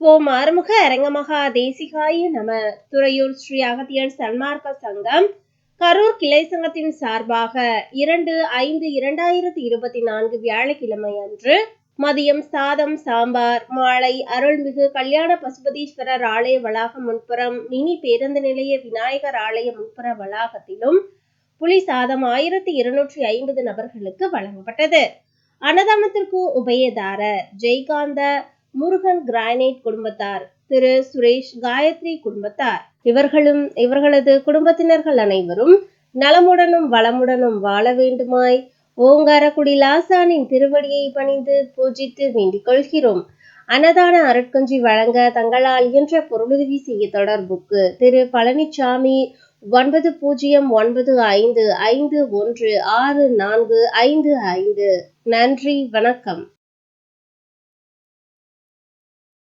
ஓம் ஆறுமுக அரங்கமகா தேசிகாய நம துறையூர் ஸ்ரீ அகத்தியர் சன்மார்க்க சங்கம். கரூர் கிளை சங்கத்தின் சார்பாக இரண்டு ஐந்து இரண்டாயிரத்தி இருபத்தி நான்கு வியாழக்கிழமை அன்று மதியம் சாதம் சாம்பார் மாலை அருள்மிகு கல்யாண பசுபதீஸ்வரர் ஆலய வளாகம் முன்புறம் மினி பேருந்து நிலைய விநாயகர் ஆலய முன்புற வளாகத்திலும் புலி சாதம் ஆயிரத்தி இருநூற்றி ஐம்பது நபர்களுக்கு வழங்கப்பட்டது. அன்னதானத்திற்கு உபயதாரர் ஜெய்காந்த முருகன் கிரானைட் குடும்பத்தார் திரு சுரேஷ் காயத்ரி குடும்பத்தார். இவர்களும் இவர்களது குடும்பத்தினர்கள் அனைவரும் நலமுடனும் வளமுடனும் வாழ வேண்டுமாய் ஓங்காரக்குடி லாசானின் திருவடியை பணிந்து பூஜித்து வேண்டிக் கொள்கிறோம். அன்னதான அருட்கஞ்சி வழங்க தங்களால் இயன்ற பொருளுதவி செய்ய தொடர்புக்கு திரு பழனிசாமி ஒன்பது பூஜ்ஜியம் ஒன்பது ஐந்து ஐந்து ஒன்று ஆறு நான்கு ஐந்து ஐந்து. நன்றி வணக்கம்.